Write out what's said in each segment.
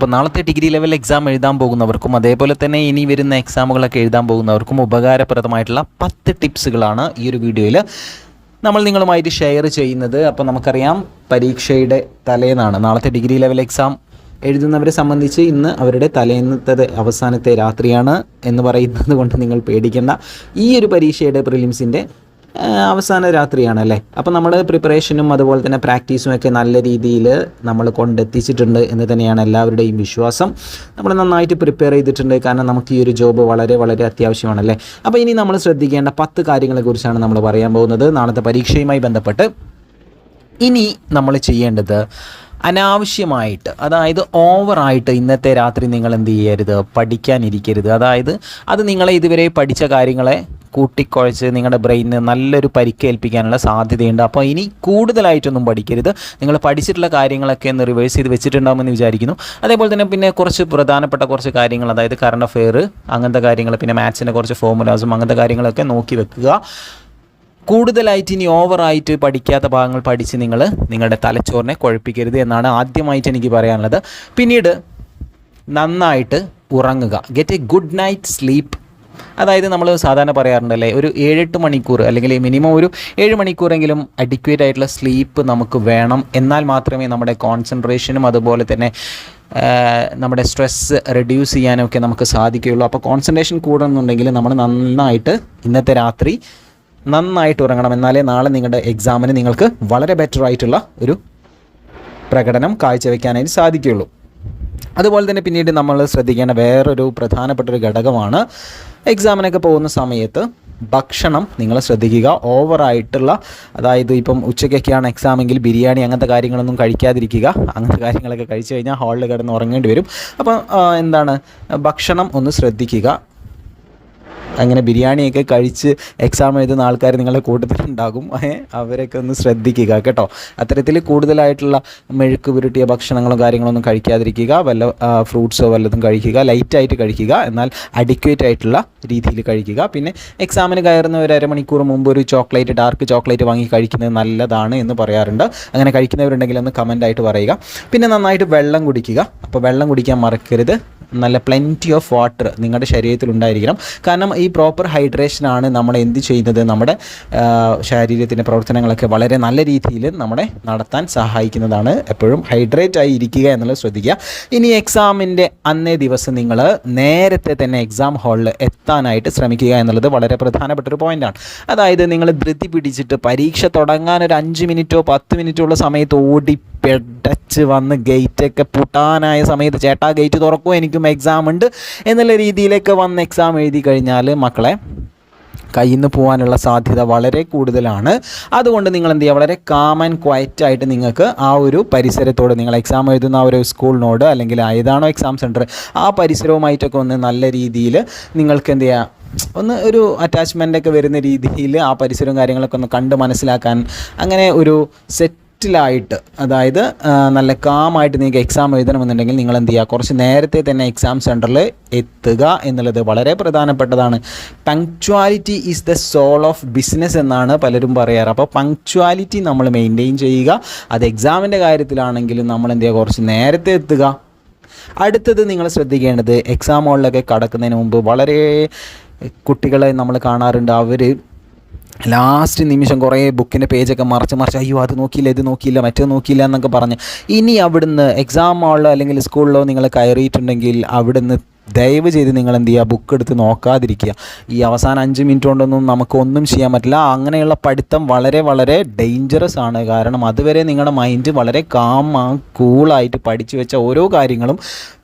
അപ്പോൾ നാളത്തെ degree level exam എഴുതാൻ പോകുന്നവർക്കും അതേപോലെ തന്നെ ഇനി വരുന്ന എക്സാമുകളൊക്കെ എഴുതാൻ പോകുന്നവർക്കും ഉപകാരപ്രദമായിട്ടുള്ള പത്ത് ടിപ്സുകളാണ് ഈ ഒരു വീഡിയോയിൽ നമ്മൾ നിങ്ങളുമായിട്ട് ഷെയർ ചെയ്യുന്നത്. അപ്പോൾ നമുക്കറിയാം പരീക്ഷയുടെ തലേന്നാണ്. നാളത്തെ ഡിഗ്രി ലെവൽ എക്സാം എഴുതുന്നവരെ സംബന്ധിച്ച് ഇന്ന് അവരുടെ തലേന്നത്തെ അവസാനത്തെ രാത്രിയാണ് എന്ന് പറയുന്നത് കൊണ്ട് നിങ്ങൾ പേടിക്കേണ്ട. ഈ ഒരു പരീക്ഷയുടെ പ്രിലിംസിന്റെ അവസാന രാത്രിയാണല്ലേ? അപ്പം അപ്പോൾ നമ്മൾ പ്രിപ്പറേഷനും അതുപോലെ തന്നെ പ്രാക്ടീസും ഒക്കെ നല്ല രീതിയിൽ നമ്മൾ കൊണ്ടെത്തിച്ചിട്ടുണ്ട് എന്ന് തന്നെയാണ് എല്ലാവരുടെയും വിശ്വാസം. നമ്മൾ നന്നായിട്ട് പ്രിപ്പയർ ചെയ്തിട്ടുണ്ട്. കാരണം നമുക്ക് ഈ ഒരു ജോബ് വളരെ വളരെ അത്യാവശ്യമാണല്ലേ? അപ്പോൾ ഇനി നമ്മൾ ശ്രദ്ധിക്കേണ്ട പത്ത് കാര്യങ്ങളെക്കുറിച്ചാണ് നമ്മൾ പറയാൻ പോകുന്നത്. നാളത്തെ പരീക്ഷയുമായി ബന്ധപ്പെട്ട് ഇനി നമ്മൾ ചെയ്യേണ്ടത് അനാവശ്യമായിട്ട് അതായത് ഓവറായിട്ട് ഇന്നത്തെ രാത്രി നിങ്ങൾ എന്ത് ചെയ്യരുത്? പഠിക്കാനിരിക്കരുത്. അതായത് അത് നിങ്ങളെ ഇതുവരെ പഠിച്ച കാര്യങ്ങളെ കൂട്ടിക്കുഴച്ച് നിങ്ങളുടെ ബ്രെയിനിന് നല്ലൊരു പരിക്കേൽപ്പിക്കാനുള്ള സാധ്യതയുണ്ട്. അപ്പോൾ ഇനി കൂടുതലായിട്ടൊന്നും പഠിക്കരുത്. നിങ്ങൾ പഠിച്ചിട്ടുള്ള കാര്യങ്ങളൊക്കെ ഒന്ന് റിവേഴ്സ് ചെയ്ത് വെച്ചിട്ടുണ്ടാകുമെന്ന് വിചാരിക്കുന്നു. അതേപോലെ തന്നെ പിന്നെ കുറച്ച് പ്രധാനപ്പെട്ട കുറച്ച് കാര്യങ്ങൾ അതായത് കറണ്ട് അഫെയർ അങ്ങനത്തെ കാര്യങ്ങൾ പിന്നെ മാത്സിന്റെ കുറച്ച് ഫോമുലാസും അങ്ങനത്തെ കാര്യങ്ങളൊക്കെ നോക്കി വെക്കുക. കൂടുതലായിട്ട് ഇനി ഓവറായിട്ട് പഠിക്കാത്ത ഭാഗങ്ങൾ പഠിച്ച് നിങ്ങൾ നിങ്ങളുടെ തലച്ചോറിനെ കുഴപ്പിക്കരുത് എന്നാണ് ആദ്യമായിട്ട് എനിക്ക് പറയാനുള്ളത്. പിന്നീട് നന്നായിട്ട് ഉറങ്ങുക. Get a good night sleep അതായത് നമ്മൾ സാധാരണ പറയാറുണ്ടല്ലേ ഒരു ഏഴെട്ട് മണിക്കൂർ അല്ലെങ്കിൽ മിനിമം ഒരു ഏഴ് മണിക്കൂറെങ്കിലും അഡിക്വേറ്റ് ആയിട്ടുള്ള സ്ലീപ്പ് നമുക്ക് വേണം. എന്നാൽ മാത്രമേ നമ്മുടെ കോൺസെൻട്രേഷനും അതുപോലെ തന്നെ നമ്മുടെ സ്ട്രെസ്സ് റെഡ്യൂസ് ചെയ്യാനൊക്കെ നമുക്ക് സാധിക്കുകയുള്ളൂ. അപ്പോൾ കോൺസെൻട്രേഷൻ കൂടണമെന്നുണ്ടെങ്കിൽ നമ്മൾ നന്നായിട്ട് ഇന്നത്തെ രാത്രി നന്നായിട്ട് ഉറങ്ങണം. എന്നാലേ നാളെ നിങ്ങളുടെ എക്സാമിന് നിങ്ങൾക്ക് വളരെ ബെറ്റർ ആയിട്ടുള്ള ഒരു പ്രകടനം കാഴ്ചവെക്കാനായിട്ട് സാധിക്കുകയുള്ളൂ. അതുപോലെ തന്നെ പിന്നീട് നമ്മൾ ശ്രദ്ധിക്കേണ്ട വേറൊരു പ്രധാനപ്പെട്ട ഒരു ഘടകമാണ് എക്സാമിനൊക്കെ പോകുന്ന സമയത്ത് ഭക്ഷണം നിങ്ങൾ ശ്രദ്ധിക്കുക. ഓവറായിട്ടുള്ള അതായത് ഇപ്പം ഉച്ചയ്ക്കൊക്കെയാണ് എക്സാമെങ്കിൽ ബിരിയാണി അങ്ങനത്തെ കാര്യങ്ങളൊന്നും കഴിക്കാതിരിക്കുക. അങ്ങനത്തെ കാര്യങ്ങളൊക്കെ കഴിച്ചു കഴിഞ്ഞാൽ ഹാളിൽ കിടന്ന് ഉറങ്ങേണ്ടി വരും. അപ്പം എന്താണ്? ഭക്ഷണം ഒന്ന് ശ്രദ്ധിക്കുക. അങ്ങനെ ബിരിയാണിയൊക്കെ കഴിച്ച് എക്സാം എഴുതുന്ന ആൾക്കാർ നിങ്ങളുടെ കൂട്ടത്തിലുണ്ടാകും അവരൊക്കെ ഒന്ന് ശ്രദ്ധിക്കുക കേട്ടോ. അത്തരത്തിൽ കൂടുതലായിട്ടുള്ള മെഴുക്ക് പുരട്ടിയ ഭക്ഷണങ്ങളും കാര്യങ്ങളൊന്നും കഴിക്കാതിരിക്കുക. വല്ല ഫ്രൂട്ട്സോ വല്ലതും കഴിക്കുക. ലൈറ്റായിട്ട് കഴിക്കുക. എന്നാൽ അഡിക്വേറ്റ് ആയിട്ടുള്ള രീതിയിൽ കഴിക്കുക. പിന്നെ എക്സാമിന് കയറുന്ന ഒരു അരമണിക്കൂർ മുമ്പ് ഒരു ചോക്ലേറ്റ് ഡാർക്ക് ചോക്ലേറ്റ് വാങ്ങി കഴിക്കുന്നത് നല്ലതാണ് എന്ന് പറയാറുണ്ട്. അങ്ങനെ കഴിക്കുന്നവരുണ്ടെങ്കിൽ ഒന്ന് കമന്റായിട്ട് പറയുക. പിന്നെ നന്നായിട്ട് വെള്ളം കുടിക്കുക. അപ്പോൾ വെള്ളം കുടിക്കാൻ മറക്കരുത്. നല്ല പ്ലെന്റി ഓഫ് വാട്ടർ നിങ്ങളുടെ ശരീരത്തിൽ ഉണ്ടായിരിക്കണം കാരണം ഈ പ്രോപ്പർ ഹൈഡ്രേഷനാണ് നമ്മൾ എന്ത് ചെയ്യുന്നത്? നമ്മുടെ ശരീരത്തിന്റെ പ്രവർത്തനങ്ങളൊക്കെ വളരെ നല്ല രീതിയിൽ നമ്മളെ നടത്താൻ സഹായിക്കുന്നതാണ് എപ്പോഴും ഹൈഡ്രേറ്റ് ആയി ഇരിക്കുക എന്നുള്ളത് ശ്രദ്ധിക്കുക. ഇനി എക്സാമിന്റെ അന്നേ ദിവസം നിങ്ങൾ നേരത്തെ തന്നെ എക്സാം ഹാളിൽ എത്താനായിട്ട് ശ്രമിക്കുക എന്നുള്ളത് വളരെ പ്രധാനപ്പെട്ട ഒരു പോയിന്റാണ് അതായത് നിങ്ങൾ ധൃതി പിടിച്ചിട്ട് പരീക്ഷ തുടങ്ങാൻ ഒരു അഞ്ച് മിനിറ്റോ പത്ത് മിനിറ്റോ ഉള്ള സമയത്ത് ഓടി പെടച്ച് വന്ന് ഗേറ്റൊക്കെ പൂട്ടാനായ സമയത്ത് ചേട്ടാ ഗേറ്റ് തുറക്കും എനിക്കും എക്സാം ഉണ്ട്. എന്നുള്ള രീതിയിലൊക്കെ വന്ന് എക്സാം എഴുതി കഴിഞ്ഞാൽ മക്കളെ കയ്യിൽ നിന്ന് പോകാനുള്ള സാധ്യത വളരെ കൂടുതലാണ്. അതുകൊണ്ട് നിങ്ങൾ എന്ത് ചെയ്യുക? വളരെ കാം ആൻഡ് ക്വയറ്റ് ആയിട്ട് നിങ്ങൾക്ക് ആ ഒരു പരിസരത്തോട് നിങ്ങൾ എക്സാം എഴുതുന്ന ആ ഒരു സ്കൂളിനോട് അല്ലെങ്കിൽ ഏതാണോ എക്സാം സെന്റർ ആ പരിസരവുമായിട്ടൊക്കെ ഒന്ന് നല്ല രീതിയിൽ നിങ്ങൾക്ക് എന്ത് ചെയ്യുക ഒന്ന് ഒരു അറ്റാച്ച്മെന്റൊക്കെ വരുന്ന രീതിയിൽ ആ പരിസരവും കാര്യങ്ങളൊക്കെ ഒന്ന് കണ്ട് മനസ്സിലാക്കാൻ അങ്ങനെ ഒരു സെറ്റിലായിട്ട് അതായത് നല്ല കാമായിട്ട് നിങ്ങൾക്ക് എക്സാം എഴുതണമെന്നുണ്ടെങ്കിൽ നിങ്ങൾ എന്ത് ചെയ്യുക കുറച്ച് നേരത്തെ തന്നെ എക്സാം സെന്ററിൽ എത്തുക എന്നുള്ളത് വളരെ പ്രധാനപ്പെട്ടതാണ്. Punctuality is the soul of business എന്നാണ് പലരും പറയാറ്. അപ്പോൾ പങ്ക്ച്വാലിറ്റി നമ്മൾ മെയിന്റെയിൻ ചെയ്യുക. അത് എക്സാമിന്റെ കാര്യത്തിലാണെങ്കിലും നമ്മൾ എന്ത് ചെയ്യുക കുറച്ച് നേരത്തെ എത്തുക. അടുത്തത് നിങ്ങൾ ശ്രദ്ധിക്കേണ്ടത് എക്സാം ഹോളിലൊക്കെ കടക്കുന്നതിന് മുമ്പ് വളരെ കുട്ടികളെ നമ്മൾ കാണാറുണ്ട്. അവർ ലാസ്റ്റ് നിമിഷം കുറേ ബുക്കിന്റെ പേജൊക്കെ മറച്ച് മറിച്ച് അയ്യോ അത് നോക്കിയില്ല ഇത് നോക്കിയില്ല മറ്റേ നോക്കിയില്ല എന്നൊക്കെ പറഞ്ഞ്. ഇനി അവിടുന്ന് എക്സാം ഹാളിലോ അല്ലെങ്കിൽ സ്കൂളിലോ നിങ്ങൾ കയറിയിട്ടുണ്ടെങ്കിൽ അവിടുന്ന് ദയവ് ചെയ്ത് നിങ്ങൾ എന്ത് ചെയ്യുക? ബുക്ക് എടുത്ത് നോക്കാതിരിക്കുക. ഈ അവസാന അഞ്ച് മിനിറ്റ് കൊണ്ടൊന്നും നമുക്കൊന്നും ചെയ്യാൻ പറ്റില്ല. അങ്ങനെയുള്ള പഠിത്തം വളരെ വളരെ ഡേഞ്ചറസ് ആണ്. കാരണം അതുവരെ നിങ്ങളുടെ മൈൻഡ് വളരെ കാം കൂളായിട്ട് പഠിച്ചു വെച്ച ഓരോ കാര്യങ്ങളും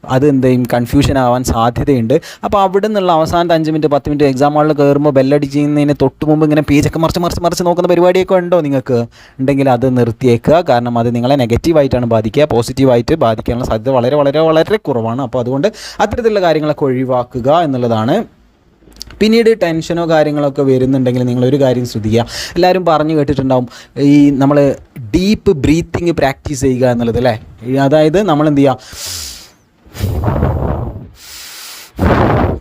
അത് എന്ത് ചെയ്യും കൺഫ്യൂഷൻ ആവാൻ സാധ്യതയുണ്ട്. അപ്പോൾ അവിടെ നിന്നുള്ള അവസാനത്തെ അഞ്ച് മിനിറ്റ് പത്ത് മിനിറ്റ് എക്സാം ഹാളിൽ കയറുമ്പോൾ ബെല്ലടി ചെയ്യുന്നതിന് തൊട്ട് മുമ്പ് ഇങ്ങനെ പേജൊക്കെ മറിച്ച് മറിച്ച് മറിച്ച് നോക്കുന്ന പരിപാടിയൊക്കെ ഉണ്ടോ നിങ്ങൾക്ക്? ഉണ്ടെങ്കിൽ അത് നിർത്തിയേക്കുക. കാരണം അത് നിങ്ങളെ നെഗറ്റീവായിട്ടാണ് ബാധിക്കുക. പോസിറ്റീവായിട്ട് ബാധിക്കാനുള്ള സാധ്യത വളരെ വളരെ വളരെ കുറവാണ്. അപ്പോൾ അതുകൊണ്ട് അത്തരത്തിലുള്ള കാര്യങ്ങളൊക്കെ ഒഴിവാക്കുക എന്നുള്ളതാണ്. പിന്നീട് ടെൻഷനോ കാര്യങ്ങളൊക്കെ വരുന്നുണ്ടെങ്കിൽ നിങ്ങളൊരു കാര്യം ശ്രദ്ധിക്കുക. എല്ലാവരും പറഞ്ഞു കേട്ടിട്ടുണ്ടാവും. ഈ നമ്മൾ ഡീപ്പ് ബ്രീത്തിങ് പ്രാക്ടീസ് ചെയ്യുക എന്നുള്ളത് അല്ലേ? അതായത് നമ്മൾ എന്ത് ചെയ്യുക?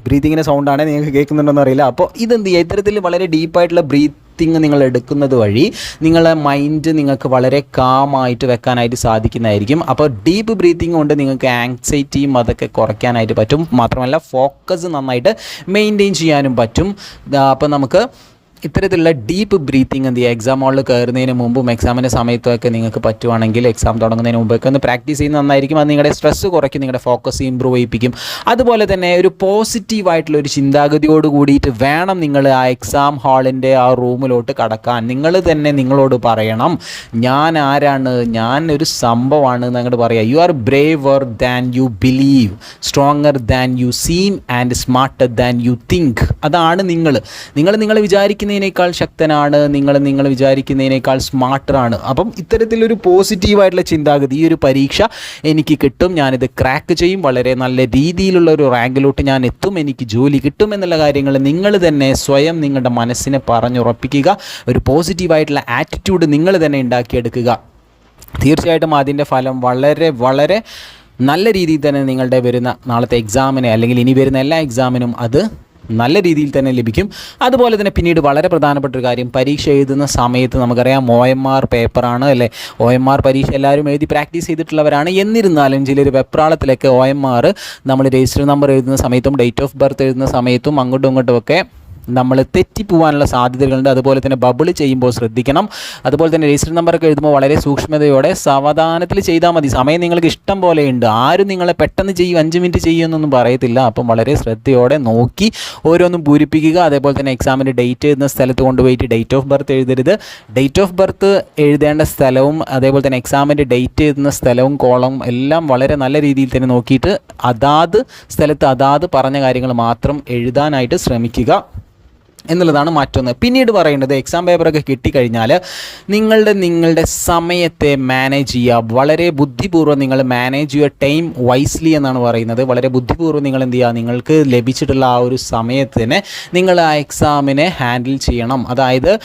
ബ്രീത്തിങ്ങിന്റെ സൗണ്ടാണ് നിങ്ങൾക്ക് കേൾക്കുന്നുണ്ടോന്ന് അറിയില്ല. അപ്പോൾ ഇതെന്ത് ചെയ്യുക? ഇത്തരത്തിൽ വളരെ ഡീപ്പായിട്ടുള്ള ബ്രീത്ത് ബ്രീത്തിങ് നിങ്ങൾ എടുക്കുന്നത് വഴി നിങ്ങളെ മൈൻഡ് നിങ്ങൾക്ക് വളരെ കാമായിട്ട് വെക്കാനായിട്ട് സാധിക്കുന്നതായിരിക്കും. അപ്പോൾ ഡീപ്പ് ബ്രീത്തിങ് കൊണ്ട് നിങ്ങൾക്ക് ആങ്സൈറ്റിയും അതൊക്കെ കുറയ്ക്കാനായിട്ട് പറ്റും. മാത്രമല്ല ഫോക്കസ് നന്നായിട്ട് മെയിന്റെയിൻ ചെയ്യാനും പറ്റും. അപ്പോൾ നമുക്ക് ഇത്തരത്തിലുള്ള ഡീപ്പ് ബ്രീത്തിങ് എന്ത് ചെയ്യുക? എക്സാം ഹാളിൽ കയറുന്നതിന് മുമ്പും എക്സാമിന്റെ സമയത്തൊക്കെ നിങ്ങൾക്ക് പറ്റുവാണെങ്കിൽ എക്സാം തുടങ്ങുന്നതിന് മുമ്പൊക്കെ ഒന്ന് പ്രാക്ടീസ് ചെയ്യുന്ന നന്നായിരിക്കും. അത് നിങ്ങളുടെ സ്ട്രെസ്സ് കുറയ്ക്കും നിങ്ങളുടെ ഫോക്കസ് ഇമ്പ്രൂവ് ചെയ്യിപ്പിക്കും. അതുപോലെ തന്നെ ഒരു പോസിറ്റീവായിട്ടുള്ള ഒരു ചിന്താഗതിയോട് കൂടിയിട്ട് വേണം നിങ്ങൾ ആ എക്സാം ഹാളിന്റെ ആ റൂമിലോട്ട് കടക്കാൻ. നിങ്ങൾ തന്നെ നിങ്ങളോട് പറയണം ഞാൻ ആരാണ്? ഞാൻ ഒരു സംഭവമാണ് എന്ന് അങ്ങോട്ട് പറയുക you are braver than you believe stronger than you seem and smarter than you think അതാണ് നിങ്ങൾ. നിങ്ങൾ നിങ്ങൾ വിചാരിക്കുന്നതിനേക്കാൾ ശക്തനാണ് നിങ്ങൾ നിങ്ങൾ വിചാരിക്കുന്നതിനേക്കാൾ സ്മാർട്ടറാണ് അപ്പം ഇത്തരത്തിലൊരു പോസിറ്റീവായിട്ടുള്ള ചിന്താഗതി ഈ ഒരു പരീക്ഷ എനിക്ക് കിട്ടും ഞാനിത് ക്രാക്ക് ചെയ്യും വളരെ നല്ല രീതിയിലുള്ള ഒരു റാങ്കിലോട്ട് ഞാൻ എത്തും എനിക്ക് ജോലി കിട്ടും എന്നുള്ള കാര്യങ്ങൾ നിങ്ങൾ തന്നെ സ്വയം നിങ്ങളുടെ മനസ്സിനെ പറഞ്ഞുറപ്പിക്കുക ഒരു പോസിറ്റീവായിട്ടുള്ള ആറ്റിറ്റ്യൂഡ് നിങ്ങൾ തന്നെ ഉണ്ടാക്കിയെടുക്കുക. തീർച്ചയായിട്ടും അതിന്റെ ഫലം വളരെ വളരെ നല്ല രീതിയിൽ തന്നെ നിങ്ങളുടെ വരുന്ന നാളത്തെ എക്സാമിനെ അല്ലെങ്കിൽ ഇനി വരുന്ന എല്ലാ എക്സാമിനും അത് നല്ല രീതിയിൽ തന്നെ ലഭിക്കും. അതുപോലെ തന്നെ പിന്നീട് വളരെ പ്രധാനപ്പെട്ട ഒരു കാര്യം പരീക്ഷ എഴുതുന്ന സമയത്ത് നമുക്കറിയാം ഒ എം ആർ പേപ്പറാണ് അല്ലേ? ഒ എം ആർ പരീക്ഷ എല്ലാവരും എഴുതി പ്രാക്ടീസ് ചെയ്തിട്ടുള്ളവരാണ്. എന്നിരുന്നാലും ചിലർ വെപ്രാളത്തിലൊക്കെ ഒ എം ആർ നമ്മൾ രജിസ്റ്റർ നമ്പർ എഴുതുന്ന സമയത്തും ഡേറ്റ് ഓഫ് ബർത്ത് എഴുതുന്ന സമയത്തും അങ്ങോട്ടും ഇങ്ങോട്ടും ഒക്കെ നമ്മൾ തെറ്റിപ്പോവാനുള്ള സാധ്യതകളുണ്ട്. അതുപോലെ തന്നെ ബബിൾ ചെയ്യുമ്പോൾ ശ്രദ്ധിക്കണം. അതുപോലെ തന്നെ രജിസ്റ്റർ നമ്പറൊക്കെ എഴുതുമ്പോൾ വളരെ സൂക്ഷ്മതയോടെ സാവധാനത്തിൽ ചെയ്താൽ മതി. സമയം നിങ്ങൾക്ക് ഇഷ്ടം പോലെയുണ്ട് ആരും നിങ്ങളെ പെട്ടെന്ന് ചെയ്യും അഞ്ച് മിനിറ്റ് ചെയ്യുമെന്നൊന്നും പറയത്തില്ല. അപ്പം വളരെ ശ്രദ്ധയോടെ നോക്കി ഓരോന്നും പൂരിപ്പിക്കുക. അതേപോലെ തന്നെ എക്സാമിന്റെ ഡേറ്റ് എഴുതുന്ന സ്ഥലത്ത് കൊണ്ടുപോയിട്ട് ഡേറ്റ് ഓഫ് ബർത്ത് എഴുതരുത്. ഡേറ്റ് ഓഫ് ബർത്ത് എഴുതേണ്ട സ്ഥലവും അതേപോലെ തന്നെ എക്സാമിന്റെ ഡേറ്റ് എഴുതുന്ന സ്ഥലവും കോളവും എല്ലാം വളരെ നല്ല രീതിയിൽ തന്നെ നോക്കിയിട്ട് അതാത് സ്ഥലത്ത് അതാത് പറഞ്ഞ കാര്യങ്ങൾ മാത്രം എഴുതാനായിട്ട് ശ്രമിക്കുക. എന്നുള്ളതാണ് മറ്റൊന്ന്. പിന്നീട് പറയേണ്ടത് എക്സാം പേപ്പറൊക്കെ കിട്ടിക്കഴിഞ്ഞാൽ നിങ്ങളുടെ നിങ്ങളുടെ സമയത്തെ മാനേജ് ചെയ്യുക. വളരെ ബുദ്ധിപൂർവം നിങ്ങൾ മാനേജ് ചെയ്യുക ടൈം വൈസ്ലി എന്നാണ് പറയുന്നത്. വളരെ ബുദ്ധിപൂർവം നിങ്ങൾ എന്ത് ചെയ്യുക? നിങ്ങൾക്ക് ലഭിച്ചിട്ടുള്ള ആ ഒരു സമയത്തിന് നിങ്ങൾ ആ എക്സാമിനെ ഹാൻഡിൽ ചെയ്യണം. അതായത്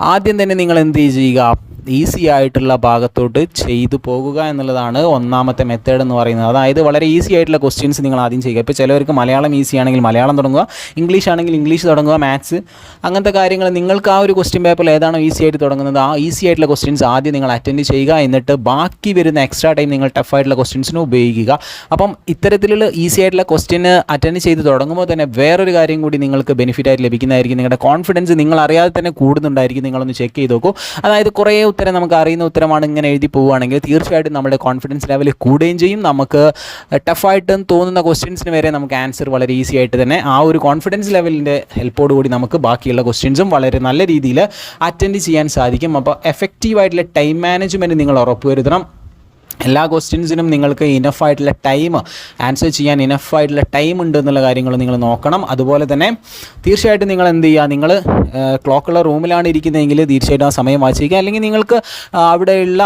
ആദ്യം തന്നെ നിങ്ങൾ എന്ത് ചെയ്യുക? ഈസി ആയിട്ടുള്ള ഭാഗത്തോട്ട് ചെയ്തു പോകുക എന്നുള്ളതാണ് ഒന്നാമത്തെ മെത്തേഡ് എന്ന് പറയുന്നത്. അതായത് വളരെ ഈസി ആയിട്ടുള്ള ക്വസ്റ്റ്യൻസ് നിങ്ങൾ ആദ്യം ചെയ്യുക. ഇപ്പോൾ ചിലവർക്ക് മലയാളം ഈസി ആണെങ്കിൽ മലയാളം തുടങ്ങുക ഇംഗ്ലീഷ് ആണെങ്കിൽ ഇംഗ്ലീഷ് തുടങ്ങുക മാത്സ് അങ്ങനത്തെ കാര്യങ്ങൾ നിങ്ങൾക്ക് ആ ഒരു ക്വസ്റ്റ്യൻ പേപ്പറിൽ ഏതാണോ ഈസി ആയിട്ട് തുടങ്ങുന്നത് ആ ഈസി ആയിട്ടുള്ള ക്വസ്റ്റ്യൻസ് ആദ്യം നിങ്ങൾ അറ്റൻഡ് ചെയ്യുക. എന്നിട്ട് ബാക്കി വരുന്ന എക്സ്ട്രാ ടൈം നിങ്ങൾ ടഫായിട്ടുള്ള ക്വസ്റ്റ്യൻസിന് ഉപയോഗിക്കുക. അപ്പം ഇത്തരത്തിലുള്ള ഈസി ആയിട്ടുള്ള ക്വസ്റ്റ്യന് അറ്റൻഡ് ചെയ്ത് തുടങ്ങുമ്പോൾ തന്നെ വേറൊരു കാര്യം കൂടി നിങ്ങൾക്ക് ബെനിഫിറ്റ് ആയിട്ട് ലഭിക്കുന്നതായിരിക്കും. നിങ്ങളുടെ കോൺഫിഡൻസ് നിങ്ങൾ അറിയാതെ തന്നെ കൂടുന്നുണ്ടായിരിക്കും. നിങ്ങളൊന്ന് ചെക്ക് ചെയ്ത് നോക്കൂ. അതായത് കുറേ ഉത്തരം നമുക്ക് അറിയുന്ന ഉത്തരമാണ് ഇങ്ങനെ എഴുതി പോവുകയാണെങ്കിൽ തീർച്ചയായിട്ടും നമ്മുടെ കോൺഫിഡൻസ് ലെവൽ കൂടുകയും ചെയ്യും. നമുക്ക് ടഫായിട്ട് തോന്നുന്ന ക്വസ്റ്റ്യൻസിന് വരെ നമുക്ക് ആൻസർ വളരെ ഈസി ആയിട്ട് തന്നെ ആ ഒരു കോൺഫിഡൻസ് ലെവലിന്റെ ഹെൽപ്പോട് കൂടി നമുക്ക് ബാക്കിയുള്ള ക്വസ്റ്റ്യൻസും വളരെ നല്ല രീതിയിൽ അറ്റൻഡ് ചെയ്യാൻ സാധിക്കും. അപ്പോൾ എഫക്റ്റീവായിട്ടുള്ള ടൈം മാനേജ്മെന്റ് നിങ്ങൾ ഉറപ്പുവരുത്തണം. എല്ലാ ക്വസ്റ്റ്യൻസിനും നിങ്ങൾക്ക് ഇനഫ് ആയിട്ടുള്ള ടൈം ആൻസർ ചെയ്യാൻ ഇനഫ് ആയിട്ടുള്ള ടൈം ഉണ്ട് എന്നുള്ള കാര്യങ്ങൾ നിങ്ങൾ നോക്കണം. അതുപോലെ തന്നെ തീർച്ചയായിട്ടും നിങ്ങൾ എന്ത് ചെയ്യുക? നിങ്ങൾ ക്ലോക്കുള്ള റൂമിലാണ് ഇരിക്കുന്നതെങ്കിൽ തീർച്ചയായിട്ടും ആ സമയം വായിച്ചിരിക്കുക. അല്ലെങ്കിൽ നിങ്ങൾക്ക് അവിടെയുള്ള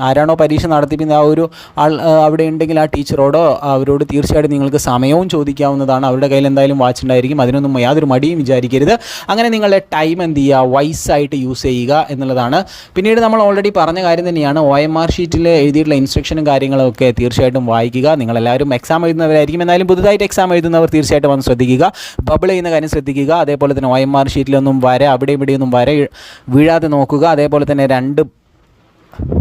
ആരാണോ പരീക്ഷ നടത്തിപ്പിക്കുന്നത് ആ ഒരു ആൾ അവിടെ ഉണ്ടെങ്കിൽ ആ ടീച്ചറോടോ അവരോട് തീർച്ചയായിട്ടും നിങ്ങൾക്ക് സമയവും ചോദിക്കാവുന്നതാണ്. അവരുടെ കയ്യിൽ എന്തായാലും വാച്ച് ഉണ്ടായിരിക്കും. അതിനൊന്നും യാതൊരു മടിയും വിചാരിക്കരുത്. അങ്ങനെ നിങ്ങളുടെ ടൈം എന്ത് ചെയ്യുക? വൈസായിട്ട് യൂസ് ചെയ്യുക എന്നുള്ളതാണ്. പിന്നീട് നമ്മൾ ഓൾറെഡി പറഞ്ഞ കാര്യം തന്നെയാണ്. ഒ എം ആർ ഷീറ്റിൽ എഴുതിയിട്ടുള്ള ഇൻസ്ട്രക്ഷനും കാര്യങ്ങളൊക്കെ തീർച്ചയായിട്ടും വായിക്കുക. നിങ്ങളെല്ലാവരും എക്സാം എഴുതുന്നവരായിരിക്കും. എന്നാലും പുതുതായിട്ട് എക്സാം എഴുതുന്നവർ തീർച്ചയായിട്ടും വന്ന് ശ്രദ്ധിക്കുക. ബബിൾ ചെയ്യുന്ന കാര്യം ശ്രദ്ധിക്കുക. അതേപോലെ തന്നെ ഒ എം ആർ ഷീറ്റിലൊന്നും വര അവിടെ ഇവിടെയൊന്നും വര വീഴാതെ നോക്കുക. അതേപോലെ തന്നെ രണ്ട്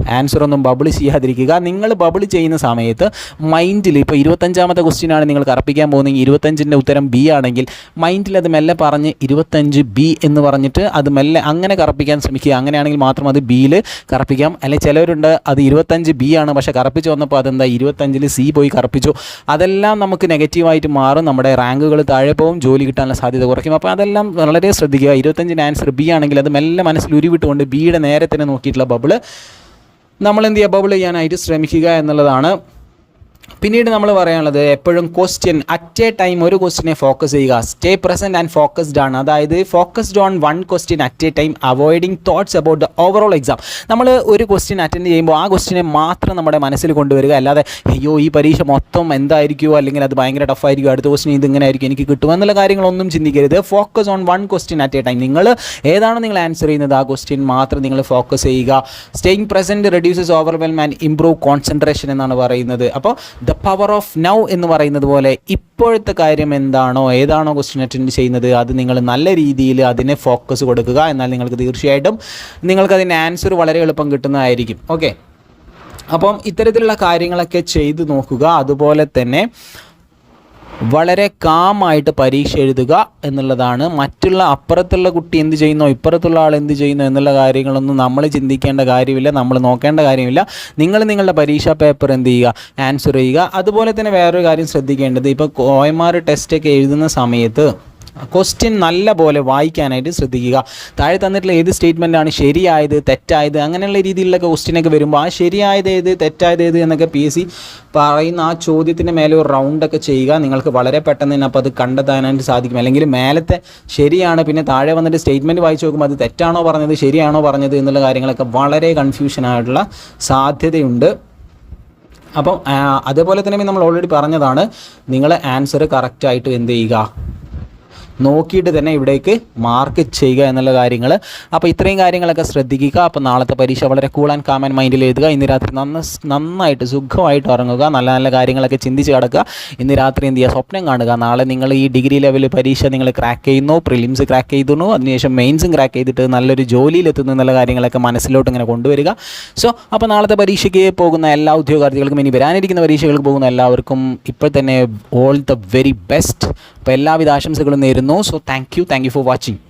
ആൻസർ ഒന്നും ബബിൾ ചെയ്യാതിരിക്കുക. നിങ്ങൾ ബബിൾ ചെയ്യുന്ന സമയത്ത് മൈൻഡിൽ ഇപ്പോൾ ഇരുപത്തഞ്ചാമത്തെ ക്വസ്റ്റ്യൻ ആണ് നിങ്ങൾ കറപ്പിക്കാൻ പോകുന്നെങ്കിൽ ഇരുപത്തഞ്ചിന്റെ ഉത്തരം ബി ആണെങ്കിൽ മൈൻഡിൽ അത് മെല്ലെ പറഞ്ഞ് ഇരുപത്തഞ്ച് ബി എന്ന് പറഞ്ഞിട്ട് അത് മെല്ലെ അങ്ങനെ കറപ്പിക്കാൻ ശ്രമിക്കുക. അങ്ങനെയാണെങ്കിൽ മാത്രം അത് ബിയിൽ കറപ്പിക്കാം. അല്ലെങ്കിൽ ചിലവരുണ്ട് അത് ഇരുപത്തഞ്ച് ബി ആണ്. പക്ഷേ കറപ്പിച്ച് വന്നപ്പോൾ അതെന്താ? ഇരുപത്തഞ്ചിൽ സി പോയി കറപ്പിച്ചു. അതെല്ലാം നമുക്ക് നെഗറ്റീവായിട്ട് മാറും. നമ്മുടെ റാങ്കുകൾ താഴെ പോകും. ജോലി കിട്ടാനുള്ള സാധ്യത കുറയ്ക്കും. അപ്പോൾ അതെല്ലാം വളരെ ശ്രദ്ധിക്കുക. ഇരുപത്തഞ്ചിന്റെ ആൻസർ ബി ആണെങ്കിൽ അത് മെല്ലെ മനസ്സിൽ ഉരുവിട്ടുകൊണ്ട് ബിയുടെ നേരെ തന്നെ നോക്കിയിട്ടുള്ള ബബിൾ നമ്മൾ എന്ത് ചെയ്യുക? ബബിൾ ചെയ്യാനായിട്ട് ശ്രമിക്കുക എന്നുള്ളതാണ് പിന്നീട് നമ്മൾ പറയാനുള്ളത് എപ്പോഴും ക്വസ്റ്റ്യൻ അറ്റ് എ ടൈം ഒരു ക്വസ്റ്റിനെ ഫോക്കസ് ചെയ്യുക. സ്റ്റേ പ്രസന്റ് ആൻഡ് ഫോക്കസ്ഡ് ആണ്. അതായത് focused on one question at a time avoiding thoughts about the overall exam നമ്മൾ ഒരു ക്വസ്റ്റ്യൻ അറ്റൻഡ് ചെയ്യുമ്പോൾ ആ ക്വസ്റ്റിനെ മാത്രം നമ്മുടെ മനസ്സിൽ കൊണ്ടുവരിക. അല്ലാതെ അയ്യോ ഈ പരീക്ഷ മൊത്തം എന്തായിരിക്കുമോ അല്ലെങ്കിൽ അത് ഭയങ്കര ടഫായിരിക്കും അടുത്ത ക്വസ്റ്റിൻ ഇതിങ്ങനെ ആയിരിക്കും എനിക്ക് കിട്ടുമോ എന്നുള്ള കാര്യങ്ങളൊന്നും ചിന്തിക്കരുത്. Focus on one question at a time നിങ്ങൾ ഏതാണ് നിങ്ങൾ ആൻസർ ചെയ്യുന്നത്? ആ ക്വസ്റ്റ്യൻ മാത്രം നിങ്ങൾ ഫോക്കസ് ചെയ്യുക. Staying present reduces overwhelm and improve concentration എന്നാണ് പറയുന്നത്. അപ്പോൾ ദ പവർ ഓഫ് നൗ എന്ന് പറയുന്നത് പോലെ ഇപ്പോഴത്തെ കാര്യം എന്താണോ ഏതാണോ ക്വസ്റ്റ്യൻ അറ്റൻഡ് ചെയ്യുന്നത് അത് നിങ്ങൾ നല്ല രീതിയിൽ അതിനെ ഫോക്കസ് കൊടുക്കുക എന്നാൽ നിങ്ങൾക്ക് തീർച്ചയായിട്ടും നിങ്ങൾക്ക് അതിന്റെ ആൻസർ വളരെ എളുപ്പം കിട്ടുന്നതായിരിക്കും. ഓക്കെ അപ്പം ഇത്തരത്തിലുള്ള കാര്യങ്ങളൊക്കെ ചെയ്തു നോക്കുക. അതുപോലെ തന്നെ വളരെ കാമായിട്ട് പരീക്ഷ എഴുതുക എന്നുള്ളതാണ്. മറ്റുള്ള അപ്പുറത്തുള്ള കുട്ടി എന്ത് ചെയ്യുന്നോ ഇപ്പുറത്തുള്ള ആൾ എന്ത് ചെയ്യുന്നു എന്നുള്ള കാര്യങ്ങളൊന്നും നമ്മൾ ചിന്തിക്കേണ്ട കാര്യമില്ല നമ്മൾ നോക്കേണ്ട കാര്യമില്ല. നിങ്ങൾ നിങ്ങളുടെ പരീക്ഷാ പേപ്പർ എന്ത് ചെയ്യുക ആൻസർ ചെയ്യുക. അതുപോലെ തന്നെ വേറൊരു കാര്യം ശ്രദ്ധിക്കേണ്ടത് ഇപ്പോൾ ഒ ടെസ്റ്റൊക്കെ എഴുതുന്ന സമയത്ത് ക്വസ്റ്റ്യൻ നല്ല പോലെ വായിക്കാനായിട്ട് ശ്രദ്ധിക്കുക. താഴെ തന്നിട്ടുള്ള ഏത് ആണ് ശരിയായത് തെറ്റായത് അങ്ങനെയുള്ള രീതിയിലുള്ള ക്വസ്റ്റ്യനൊക്കെ വരുമ്പോൾ ആ ശരിയായത് ഏത് തെറ്റായത് ഏത് എന്നൊക്കെ പി എസ് സി പറയുന്ന ആ ചോദ്യത്തിന്റെ മേലെ ഒരു റൗണ്ടൊക്കെ ചെയ്യുക. നിങ്ങൾക്ക് വളരെ പെട്ടെന്ന് തന്നെ അപ്പോൾ അത് കണ്ടെത്താനായിട്ട് സാധിക്കും. അല്ലെങ്കിൽ മേലത്തെ ശരിയാണ് പിന്നെ താഴെ വന്നിട്ട് സ്റ്റേറ്റ്മെന്റ് വായിച്ച് നോക്കുമ്പോൾ അത് തെറ്റാണോ പറഞ്ഞത് ശരിയാണോ പറഞ്ഞത് എന്നുള്ള കാര്യങ്ങളൊക്കെ വളരെ കൺഫ്യൂഷനായിട്ടുള്ള സാധ്യതയുണ്ട്. അപ്പം അതേപോലെ തന്നെ നമ്മൾ ഓൾറെഡി പറഞ്ഞതാണ് നിങ്ങൾ ആൻസർ കറക്റ്റായിട്ട് എന്ത് ചെയ്യുക? നോക്കിയിട്ട് തന്നെ ഇവിടേക്ക് മാർക്ക് ചെയ്യുക എന്നുള്ള കാര്യങ്ങൾ അപ്പോൾ ഇത്രയും കാര്യങ്ങളൊക്കെ ശ്രദ്ധിക്കുക. അപ്പോൾ നാളത്തെ പരീക്ഷ വളരെ കൂൾ ആൻഡ് കാമൻ മൈൻഡിൽ എഴുതുക. ഇന്ന് രാത്രി നന്ന നന്നായിട്ട് സുഖമായിട്ട് ഉറങ്ങുക. നല്ല നല്ല കാര്യങ്ങളൊക്കെ ചിന്തിച്ച് കിടക്കുക. ഇന്ന് രാത്രി എന്ത് ചെയ്യുക സ്വപ്നം കാണുക. നാളെ നിങ്ങൾ ഈ ഡിഗ്രി ലെവൽ പരീക്ഷ നിങ്ങൾ ക്രാക്ക് ചെയ്യുന്നു. പ്രിലിംസ് ക്രാക്ക് ചെയ്തുന്നു അതിനുശേഷം മെയിൻസും ക്രാക്ക് ചെയ്തിട്ട് നല്ലൊരു ജോലിയിലെത്തുന്നു എന്നുള്ള കാര്യങ്ങളൊക്കെ മനസ്സിലോട്ട് ഇങ്ങനെ കൊണ്ടുവരിക. സോ അപ്പോൾ നാളത്തെ പരീക്ഷയ്ക്ക് പോകുന്ന എല്ലാ ഉദ്യോഗാർത്ഥികൾക്കും ഇനി വരാനിരിക്കുന്ന പരീക്ഷകൾക്ക് പോകുന്ന എല്ലാവർക്കും ഇപ്പോൾ തന്നെ ഓൾ ദ വെരി ബെസ്റ്റ് അപ്പോൾ എല്ലാവിധ ആശംസകളും നേരുന്നു. know so thank you thank you for watching.